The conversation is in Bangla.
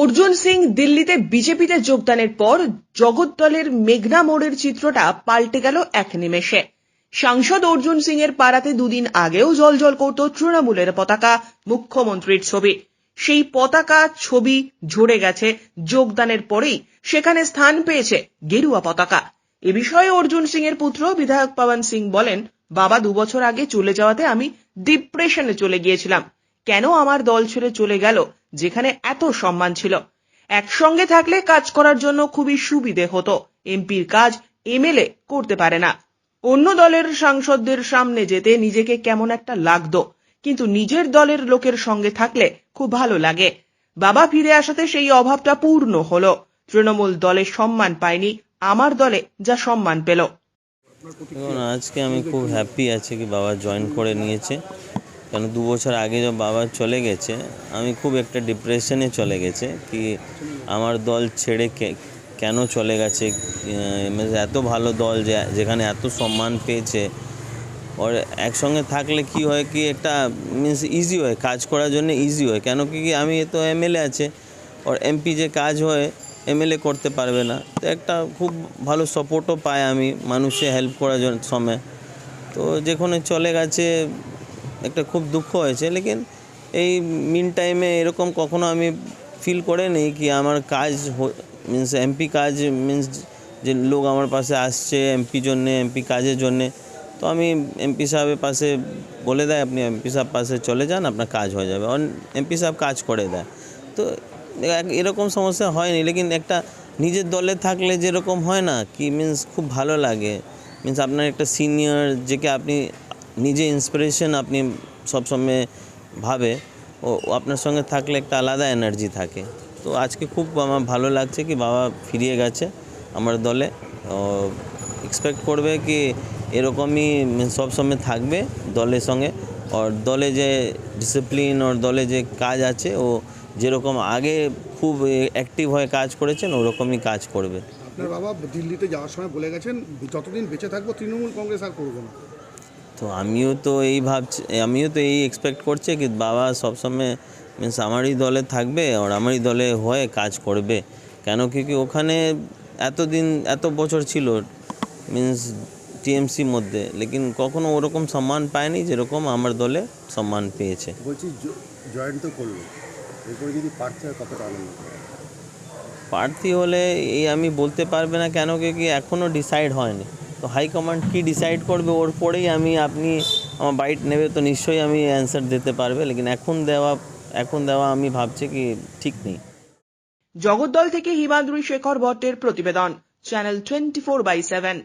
অর্জুন সিং দিল্লিতে বিজেপিতে যোগদানের পর জগদ্দলের মেঘনা মোড়ের চিত্রটা পাল্টে গেল এক নিমেষে। সাংসদ অর্জুন সিং এর পাড়াতে দুদিন আগেও জলজল করত তৃণমূলের পতাকা মুখ্যমন্ত্রীর ছবি। সেই পতাকা ছবি ঝরে গেছে, যোগদানের পরেই সেখানে স্থান পেয়েছে গেরুয়া পতাকা। এ বিষয়ে অর্জুন সিং এর পুত্র বিধায়ক পবন সিং বলেন, বাবা দুবছর আগে চলে যাওয়াতে আমি ডিপ্রেশনে চলে গিয়েছিলাম। কেন আমার দল ছেড়ে চলে গেল? যেখানে এত সম্মান ছিল। একসঙ্গে থাকলে কাজ করার জন্য খুবই সুবিধে হতো। এমপির কাজ এমএলএ করতে পারে না। অন্য দলের সাংসদদের সামনে যেতে নিজেকে কেমন একটা লাগতো। কিন্তু নিজের দলের লোকের সঙ্গে থাকলে খুব ভালো লাগে। বাবা ফিরে আসাতে সেই অভাবটা পূর্ণ হলো। তৃণমূল দলে সম্মান পায়নি, আমার দলে যা সম্মান পেল। আজকে আমি খুব হ্যাপি আছি কি বাবা জয়েন করে নিয়েছে। কেন দু বছর আগে যখন বাবা চলে গেছে, আমি খুব একটা ডিপ্রেশনে চলে গেছে কি আমার দল ছেড়ে কেন চলে গেছে মানে এত ভালো দল যে, যেখানে এত সম্মান পেয়েছে। ওর একসঙ্গে থাকলে কি হয় কি একটা মিন্স ইজি হয়, কাজ করার জন্য ইজি হয়। কেন কি কি আমি তো এমএলএ আছে, ওর এমপি যে কাজ হয় এমএলএ করতে পারবে না। তো একটা খুব ভালো সাপোর্টও পাই আমি মানুষে হেল্প করার জন্য, সময়। তো যেখানে চলে গেছে একটা খুব দুঃখ হয়েছে, লেকিন এই মিন টাইমে এরকম কখনো আমি ফিল করে নেই কি আমার কাজ মিন্স এমপি কাজ মিন্স যে লোক আমার পাশে আসছে এমপি জন্যে এমপি কাজের জন্যে। তো আমি এমপি সাহেবের পাশে বলে দেয়, আপনি এমপি সাহেব পাশে চলে যান, আপনার কাজ হয়ে যাবে। এমপি সাহেব কাজ করে দেয়। তো এরকম সমস্যা হয়নি, লেকিন একটা নিজের দলে থাকলে যেরকম হয় না, কি মিন্স খুব ভালো লাগে। মিন্স আপনার একটা সিনিয়র যেকে আপনি নিজে ইন্সপিরেশন আপনি সবসময় ভাবে, ও আপনার সঙ্গে থাকলে একটা আলাদা এনার্জি থাকে। তো আজকে খুব আমার ভালো লাগছে কি বাবা ফিরিয়ে গেছে আমার দলে। এক্সপেক্ট করবে কি এরকমই সব সময় থাকবে দলের সঙ্গে। আর দলে যে ডিসিপ্লিন ওর দলে যে কাজ আছে, ও যেরকম আগে খুব অ্যাক্টিভ হয়ে কাজ করেছেন, ওরকমই কাজ করবে। আপনার বাবা দিল্লিতে যাওয়ার সময় বলে গেছেন, যতদিন বেঁচে থাকব তৃণমূল কংগ্রেস আর করব না। তো আমিও তো এই ভাবছি আমিও তো এই এক্সপেক্ট করছি কি বাবা সবসময় মিন্স আমারই দলে থাকবে আর আমারই দলে হয়ে কাজ করবে। কেন কি কি ওখানে এতদিন এত বছর ছিল মিন্স টিএমসি মধ্যে লেকিন কখনো ওরকম সম্মান পায়নি যেরকম আমার দলে সম্মান পেয়েছে। বলছি জয়েন তো করল এরপরে যদি পারতে হয় কতটা আনন্দ প্রার্থী হলে এই আমি বলতে পারবে না কেন কি কি এখনও ডিসাইড হয়নি। তো হাইকমান্ড কি ডিসাইড করবে ওর পরেই আমি, আপনি আমার বাইট নেবে তো নিশ্চয়ই আমি অ্যান্সার দিতে পারবে। লেকিন এখন দেওয়া এখন দেওয়া আমি ভাবছি কি ঠিক নেই। জগদ্দল থেকে হিমাদ্রি শেখর ভট্টের প্রতিবেদন channel twenty four by seven